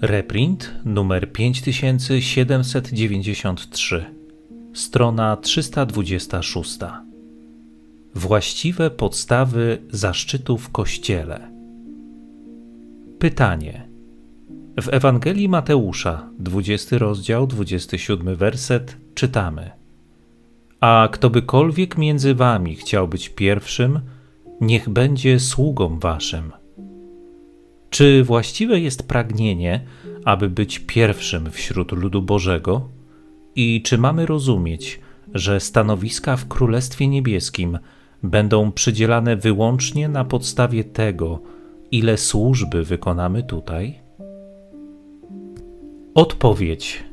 Reprint numer 5793, strona 326. Właściwe podstawy zaszczytu w Kościele. Pytanie. W Ewangelii Mateusza, 20 rozdział, 27 werset, czytamy: A ktobykolwiek między wami chciał być pierwszym, niech będzie sługą waszym. Czy właściwe jest pragnienie, aby być pierwszym wśród ludu Bożego? I czy mamy rozumieć, że stanowiska w Królestwie Niebieskim będą przydzielane wyłącznie na podstawie tego, ile służby wykonamy tutaj? Odpowiedź.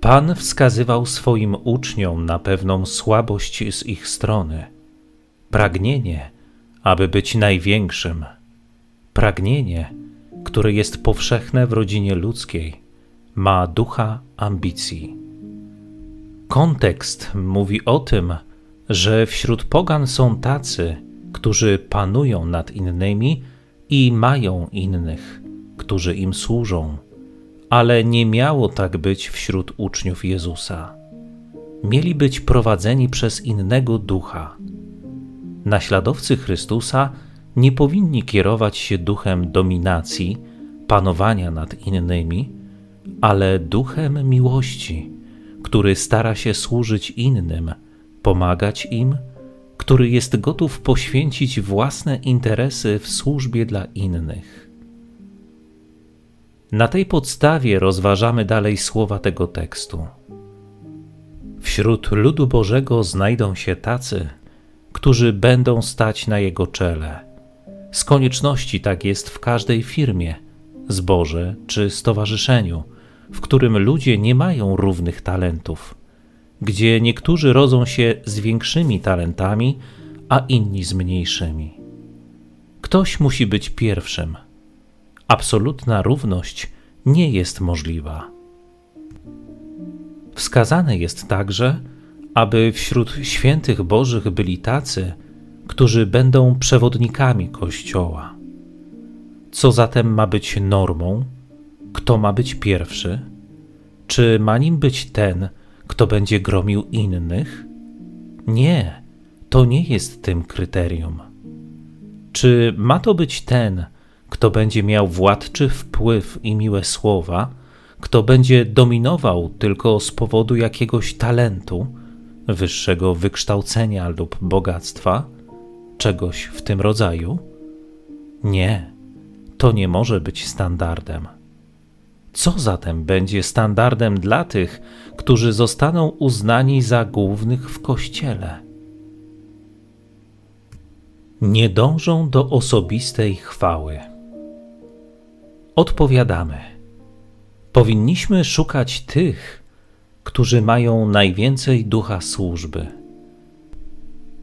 Pan wskazywał swoim uczniom na pewną słabość z ich strony pragnienie, aby być największym Pragnienie, które jest powszechne w rodzinie ludzkiej, ma ducha ambicji. Kontekst mówi o tym, że wśród pogan są tacy, którzy panują nad innymi i mają innych, którzy im służą, ale nie miało tak być wśród uczniów Jezusa. Mieli być prowadzeni przez innego ducha. Naśladowcy Chrystusa nie powinni kierować się duchem dominacji, panowania nad innymi, ale duchem miłości, który stara się służyć innym, pomagać im, który jest gotów poświęcić własne interesy w służbie dla innych. Na tej podstawie rozważamy dalej słowa tego tekstu. Wśród ludu Bożego znajdą się tacy, którzy będą stać na jego czele z konieczności tak jest w każdej firmie, zborze czy stowarzyszeniu, w którym ludzie nie mają równych talentów, gdzie niektórzy rodzą się z większymi talentami, a inni z mniejszymi. Ktoś musi być pierwszym. Absolutna równość nie jest możliwa. Wskazane jest także, aby wśród świętych Bożych byli tacy, którzy będą przewodnikami Kościoła. Co zatem ma być normą? Kto ma być pierwszy? Czy ma nim być ten, kto będzie gromił innych? Nie, to nie jest tym kryterium. Czy ma to być ten, kto będzie miał władczy wpływ i miłe słowa, kto będzie dominował tylko z powodu jakiegoś talentu, wyższego wykształcenia lub bogactwa? Czegoś w tym rodzaju? Nie, to nie może być standardem. Co zatem będzie standardem dla tych, którzy zostaną uznani za głównych w kościele? Nie dążą do osobistej chwały. Odpowiadamy. Powinniśmy szukać tych, którzy mają najwięcej ducha służby.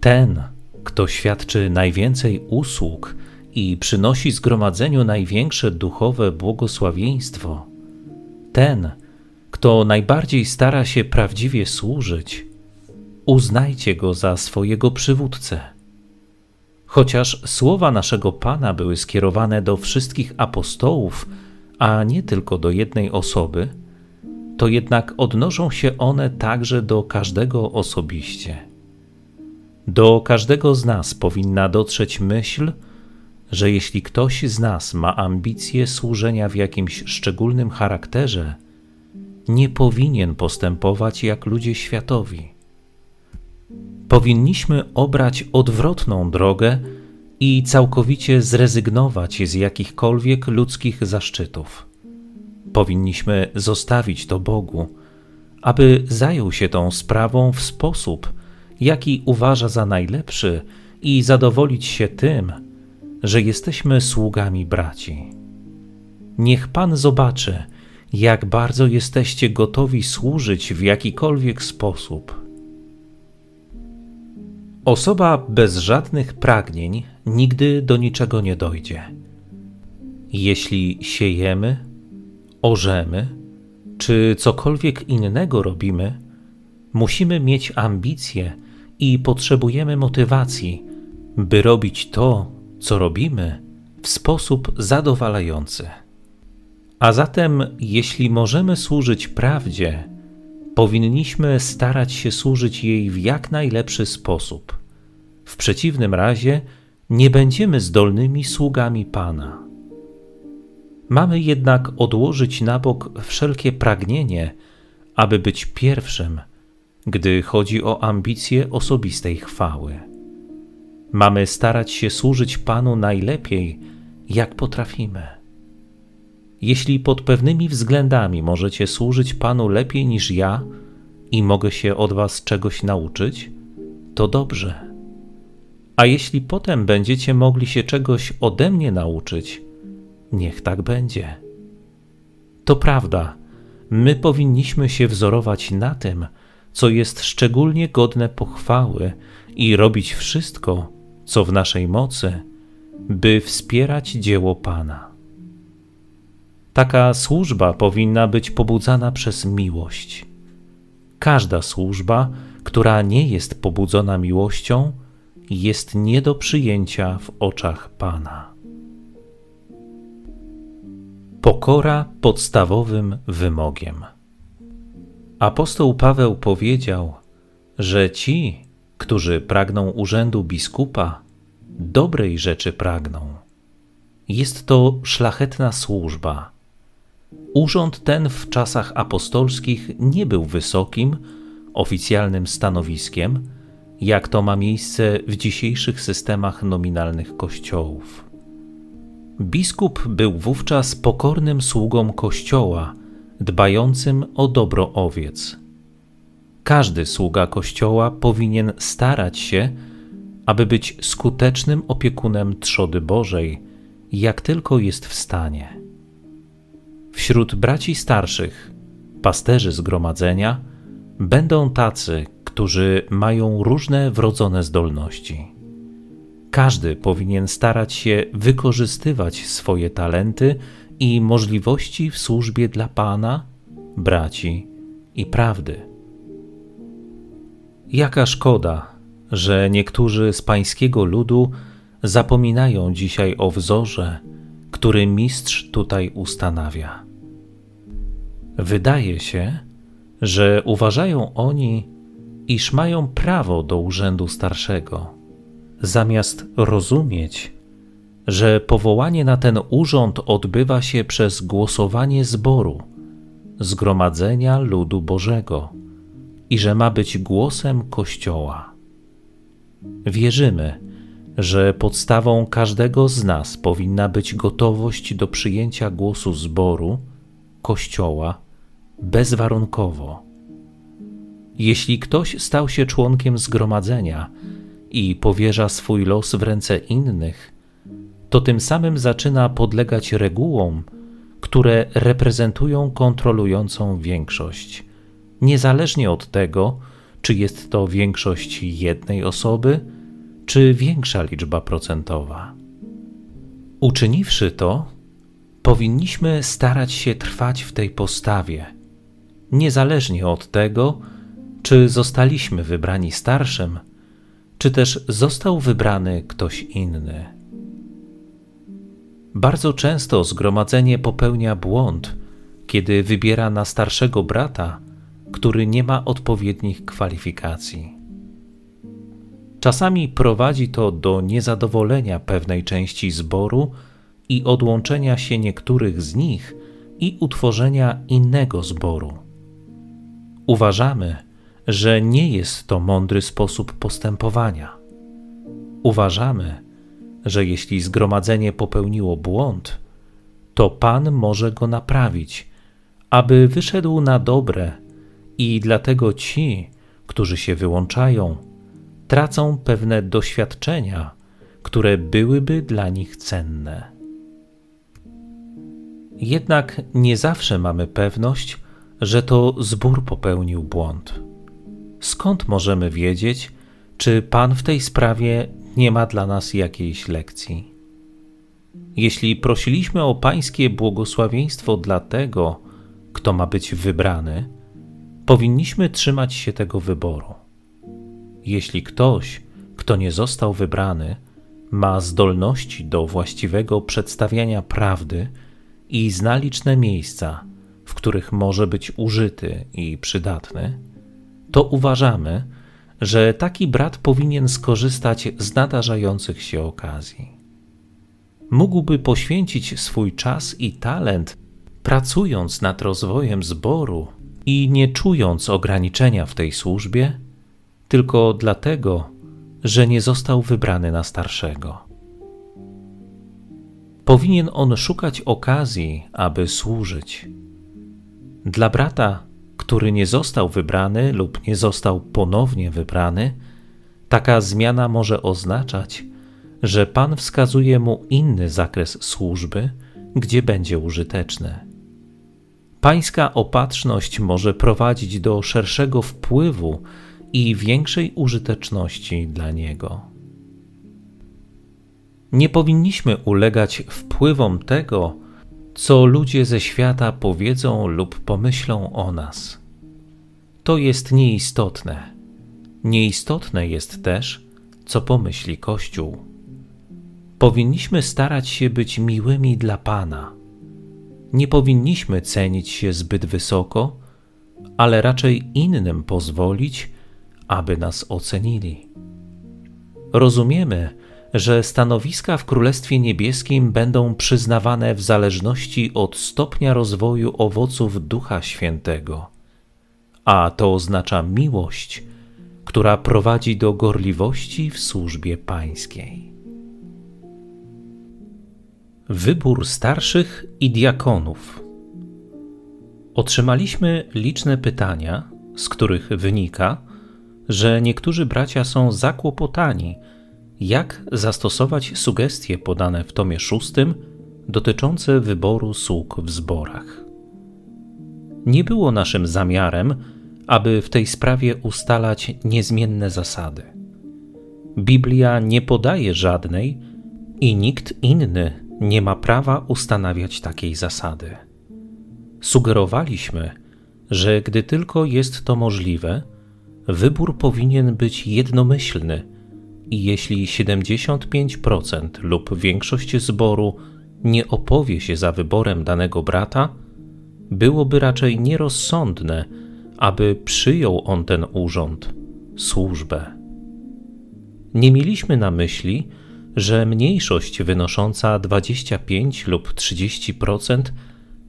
Ten, kto świadczy najwięcej usług i przynosi zgromadzeniu największe duchowe błogosławieństwo, ten, kto najbardziej stara się prawdziwie służyć, uznajcie go za swojego przywódcę. Chociaż słowa naszego Pana były skierowane do wszystkich apostołów, a nie tylko do jednej osoby, to jednak odnoszą się one także do każdego osobiście. Do każdego z nas powinna dotrzeć myśl, że jeśli ktoś z nas ma ambicje służenia w jakimś szczególnym charakterze, nie powinien postępować jak ludzie światowi. Powinniśmy obrać odwrotną drogę i całkowicie zrezygnować z jakichkolwiek ludzkich zaszczytów. Powinniśmy zostawić to Bogu, aby zajął się tą sprawą w sposób, jaki uważa za najlepszy i zadowolić się tym, że jesteśmy sługami braci. Niech Pan zobaczy, jak bardzo jesteście gotowi służyć w jakikolwiek sposób. Osoba bez żadnych pragnień nigdy do niczego nie dojdzie. Jeśli siejemy, orzemy, czy cokolwiek innego robimy, musimy mieć ambicje i potrzebujemy motywacji, by robić to, co robimy, w sposób zadowalający. A zatem, jeśli możemy służyć prawdzie, powinniśmy starać się służyć jej w jak najlepszy sposób. W przeciwnym razie nie będziemy zdolnymi sługami Pana. Mamy jednak odłożyć na bok wszelkie pragnienie, aby być pierwszym, gdy chodzi o ambicje osobistej chwały. Mamy starać się służyć Panu najlepiej, jak potrafimy. Jeśli pod pewnymi względami możecie służyć Panu lepiej niż ja i mogę się od Was czegoś nauczyć, to dobrze. A jeśli potem będziecie mogli się czegoś ode mnie nauczyć, niech tak będzie. To prawda, my powinniśmy się wzorować na tym, co jest szczególnie godne pochwały i robić wszystko, co w naszej mocy, by wspierać dzieło Pana. Taka służba powinna być pobudzana przez miłość. Każda służba, która nie jest pobudzona miłością, jest nie do przyjęcia w oczach Pana. Pokora podstawowym wymogiem. Apostoł Paweł powiedział, że ci, którzy pragną urzędu biskupa, dobrej rzeczy pragną. Jest to szlachetna służba. Urząd ten w czasach apostolskich nie był wysokim, oficjalnym stanowiskiem, jak to ma miejsce w dzisiejszych systemach nominalnych kościołów. Biskup był wówczas pokornym sługą kościoła, dbającym o dobro owiec. Każdy sługa Kościoła powinien starać się, aby być skutecznym opiekunem trzody Bożej, jak tylko jest w stanie. Wśród braci starszych, pasterzy zgromadzenia, będą tacy, którzy mają różne wrodzone zdolności. Każdy powinien starać się wykorzystywać swoje talenty i możliwości w służbie dla Pana, braci i prawdy. Jaka szkoda, że niektórzy z pańskiego ludu zapominają dzisiaj o wzorze, który mistrz tutaj ustanawia. Wydaje się, że uważają oni, iż mają prawo do urzędu starszego, zamiast rozumieć, że powołanie na ten urząd odbywa się przez głosowanie zboru, zgromadzenia ludu Bożego i że ma być głosem Kościoła. Wierzymy, że podstawą każdego z nas powinna być gotowość do przyjęcia głosu zboru, Kościoła, bezwarunkowo. Jeśli ktoś stał się członkiem zgromadzenia i powierza swój los w ręce innych, to tym samym zaczyna podlegać regułom, które reprezentują kontrolującą większość niezależnie od tego, czy jest to większość jednej osoby, czy większa liczba procentowa. Uczyniwszy to, powinniśmy starać się trwać w tej postawie, niezależnie od tego, czy zostaliśmy wybrani starszym, czy też został wybrany ktoś inny. Bardzo często zgromadzenie popełnia błąd, kiedy wybiera na starszego brata który nie ma odpowiednich kwalifikacji. Czasami prowadzi to do niezadowolenia pewnej części zboru i odłączenia się niektórych z nich i utworzenia innego zboru. Uważamy, że nie jest to mądry sposób postępowania. Uważamy, że jeśli zgromadzenie popełniło błąd, to Pan może go naprawić, aby wyszedł na dobre i dlatego ci, którzy się wyłączają, tracą pewne doświadczenia, które byłyby dla nich cenne. Jednak nie zawsze mamy pewność, że to zbór popełnił błąd. Skąd możemy wiedzieć, czy Pan w tej sprawie nie ma dla nas jakiejś lekcji? Jeśli prosiliśmy o Pańskie błogosławieństwo dla tego, kto ma być wybrany, Powinniśmy trzymać się tego wyboru. Jeśli ktoś, kto nie został wybrany, ma zdolności do właściwego przedstawiania prawdy i zna liczne miejsca, w których może być użyty i przydatny, to uważamy, że taki brat powinien skorzystać z nadarzających się okazji. Mógłby poświęcić swój czas i talent, pracując nad rozwojem zboru i nie czując ograniczenia w tej służbie, tylko dlatego, że nie został wybrany na starszego. Powinien on szukać okazji, aby służyć. Dla brata, który nie został wybrany lub nie został ponownie wybrany, taka zmiana może oznaczać, że Pan wskazuje mu inny zakres służby, gdzie będzie użyteczny. Pańska opatrzność może prowadzić do szerszego wpływu i większej użyteczności dla niego. Nie powinniśmy ulegać wpływom tego, co ludzie ze świata powiedzą lub pomyślą o nas. To jest nieistotne. Nieistotne jest też, co pomyśli Kościół. Powinniśmy starać się być miłymi dla Pana. Nie powinniśmy cenić się zbyt wysoko, ale raczej innym pozwolić, aby nas ocenili. Rozumiemy, że stanowiska w Królestwie Niebieskim będą przyznawane w zależności od stopnia rozwoju owoców Ducha Świętego, a to oznacza miłość, która prowadzi do gorliwości w służbie Pańskiej. Wybór starszych i diakonów. Otrzymaliśmy liczne pytania, z których wynika, że niektórzy bracia są zakłopotani, jak zastosować sugestie podane w tomie szóstym dotyczące wyboru sług w zborach. Nie było naszym zamiarem, aby w tej sprawie ustalać niezmienne zasady. Biblia nie podaje żadnej i nikt inny nie ma prawa ustanawiać takiej zasady. Sugerowaliśmy, że gdy tylko jest to możliwe, wybór powinien być jednomyślny i jeśli 75% lub większość zboru nie opowie się za wyborem danego brata, byłoby raczej nierozsądne, aby przyjął on ten urząd, służbę. Nie mieliśmy na myśli, że mniejszość wynosząca 25 lub 30%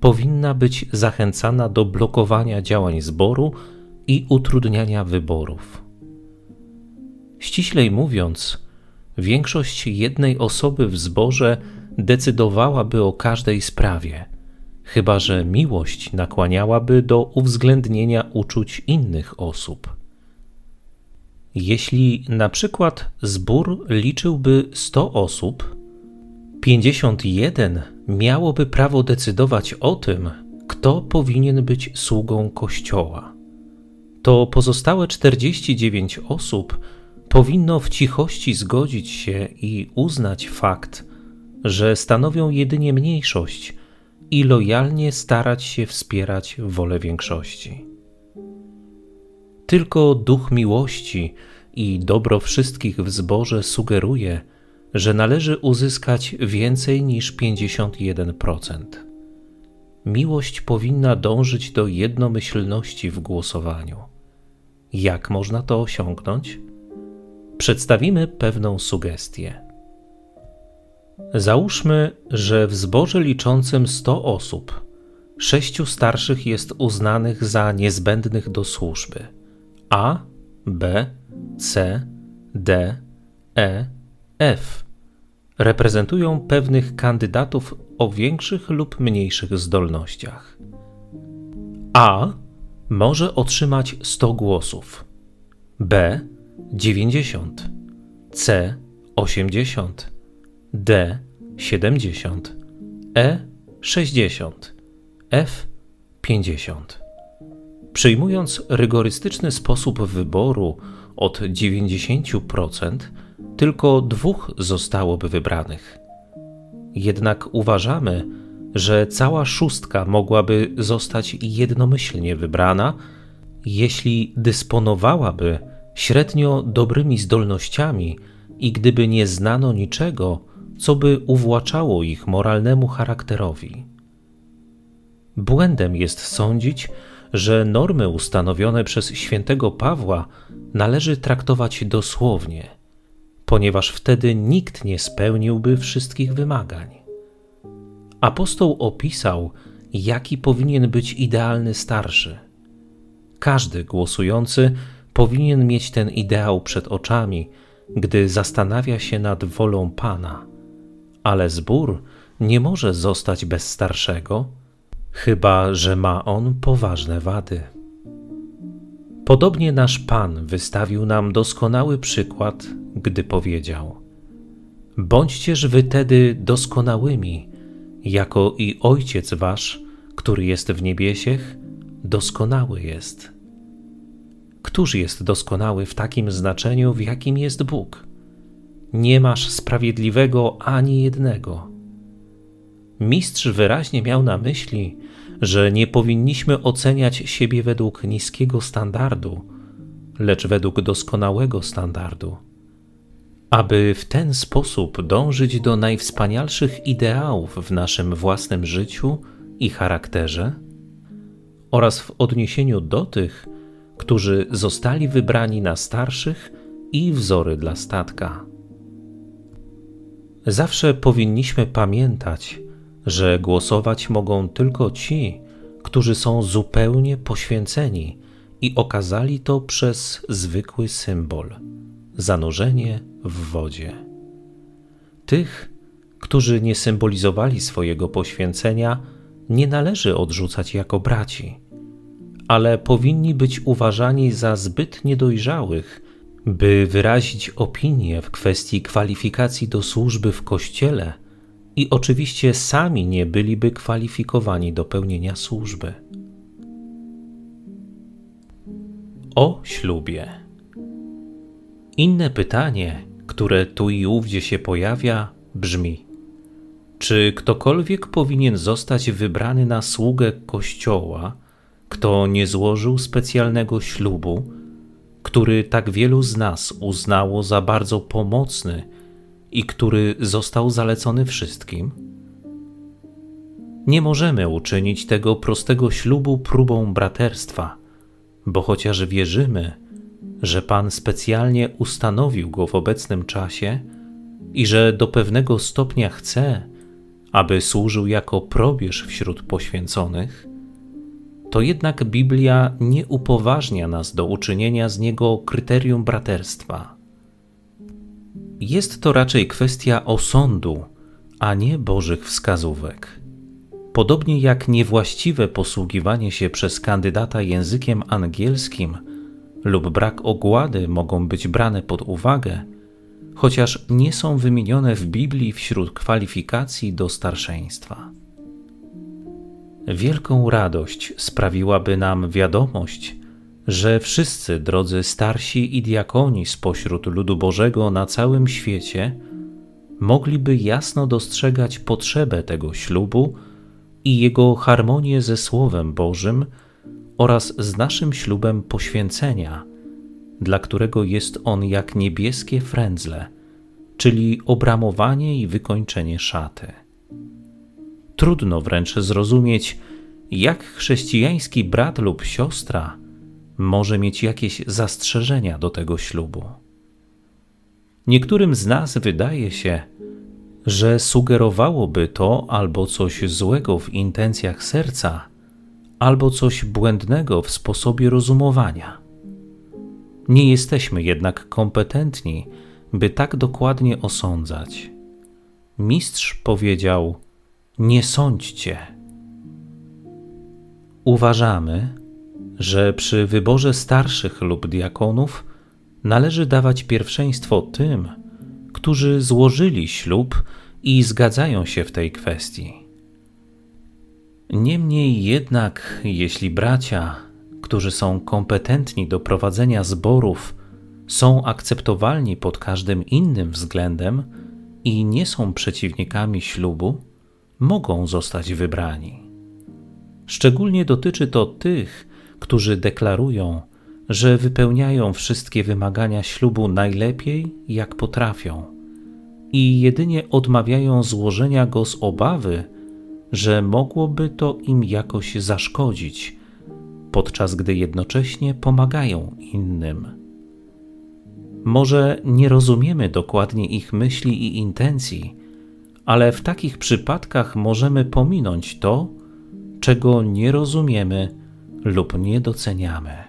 powinna być zachęcana do blokowania działań zboru i utrudniania wyborów. Ściślej mówiąc, większość jednej osoby w zborze decydowałaby o każdej sprawie, chyba że miłość nakłaniałaby do uwzględnienia uczuć innych osób. Jeśli na przykład zbór liczyłby 100 osób, 51 miałoby prawo decydować o tym, kto powinien być sługą Kościoła. To pozostałe 49 osób powinno w cichości zgodzić się i uznać fakt, że stanowią jedynie mniejszość i lojalnie starać się wspierać wolę większości. Tylko duch miłości i dobro wszystkich w zborze sugeruje, że należy uzyskać więcej niż 51%. Miłość powinna dążyć do jednomyślności w głosowaniu. Jak można to osiągnąć? Przedstawimy pewną sugestię. Załóżmy, że w zborze liczącym 100 osób sześciu starszych jest uznanych za niezbędnych do służby A, B, C, D, E, F. Reprezentują pewnych kandydatów o większych lub mniejszych zdolnościach. A może otrzymać 100 głosów, B 90, C 80, D 70, E 60, F 50. Przyjmując rygorystyczny sposób wyboru od 90%, tylko dwóch zostałoby wybranych. Jednak uważamy, że cała szóstka mogłaby zostać jednomyślnie wybrana, jeśli dysponowałaby średnio dobrymi zdolnościami i gdyby nie znano niczego, co by uwłaczało ich moralnemu charakterowi. Błędem jest sądzić, że normy ustanowione przez świętego Pawła należy traktować dosłownie, ponieważ wtedy nikt nie spełniłby wszystkich wymagań. Apostoł opisał, jaki powinien być idealny starszy. Każdy głosujący powinien mieć ten ideał przed oczami, gdy zastanawia się nad wolą Pana, ale zbór nie może zostać bez starszego, chyba że ma on poważne wady. Podobnie nasz Pan wystawił nam doskonały przykład, gdy powiedział: Bądźcież wy tedy doskonałymi, jako i Ojciec Wasz, który jest w niebiesiech, doskonały jest. Któż jest doskonały w takim znaczeniu, w jakim jest Bóg? Nie masz sprawiedliwego ani jednego. Mistrz wyraźnie miał na myśli, że nie powinniśmy oceniać siebie według niskiego standardu, lecz według doskonałego standardu. Aby w ten sposób dążyć do najwspanialszych ideałów w naszym własnym życiu i charakterze, oraz w odniesieniu do tych, którzy zostali wybrani na starszych i wzory dla statka. Zawsze powinniśmy pamiętać, że głosować mogą tylko ci, którzy są zupełnie poświęceni i okazali to przez zwykły symbol zanurzenie w wodzie. Tych, którzy nie symbolizowali swojego poświęcenia, nie należy odrzucać jako braci, ale powinni być uważani za zbyt niedojrzałych, by wyrazić opinię w kwestii kwalifikacji do służby w kościele i oczywiście sami nie byliby kwalifikowani do pełnienia służby. O ślubie. Inne pytanie, które tu i ówdzie się pojawia, brzmi: czy ktokolwiek powinien zostać wybrany na sługę Kościoła, kto nie złożył specjalnego ślubu, który tak wielu z nas uznało za bardzo pomocny i który został zalecony wszystkim? Nie możemy uczynić tego prostego ślubu próbą braterstwa, bo chociaż wierzymy, że Pan specjalnie ustanowił go w obecnym czasie i że do pewnego stopnia chce, aby służył jako probierz wśród poświęconych, to jednak Biblia nie upoważnia nas do uczynienia z niego kryterium braterstwa. Jest to raczej kwestia osądu, a nie Bożych wskazówek. Podobnie jak niewłaściwe posługiwanie się przez kandydata językiem angielskim lub brak ogłady mogą być brane pod uwagę, chociaż nie są wymienione w Biblii wśród kwalifikacji do starszeństwa. Wielką radość sprawiłaby nam wiadomość, że wszyscy drodzy starsi i diakoni spośród ludu Bożego na całym świecie mogliby jasno dostrzegać potrzebę tego ślubu i jego harmonię ze Słowem Bożym oraz z naszym ślubem poświęcenia, dla którego jest on jak niebieskie frędzle, czyli obramowanie i wykończenie szaty. Trudno wręcz zrozumieć, jak chrześcijański brat lub siostra może mieć jakieś zastrzeżenia do tego ślubu. Niektórym z nas wydaje się, że sugerowałoby to albo coś złego w intencjach serca, albo coś błędnego w sposobie rozumowania. Nie jesteśmy jednak kompetentni, by tak dokładnie osądzać. Mistrz powiedział: Nie sądźcie. Uważamy, że przy wyborze starszych lub diakonów należy dawać pierwszeństwo tym, którzy złożyli ślub i zgadzają się w tej kwestii. Niemniej jednak, jeśli bracia, którzy są kompetentni do prowadzenia zborów, są akceptowalni pod każdym innym względem i nie są przeciwnikami ślubu, mogą zostać wybrani. Szczególnie dotyczy to tych, którzy deklarują, że wypełniają wszystkie wymagania ślubu najlepiej, jak potrafią, i jedynie odmawiają złożenia go z obawy, że mogłoby to im jakoś zaszkodzić, podczas gdy jednocześnie pomagają innym. Może nie rozumiemy dokładnie ich myśli i intencji, ale w takich przypadkach możemy pominąć to, czego nie rozumiemy lub nie doceniamy.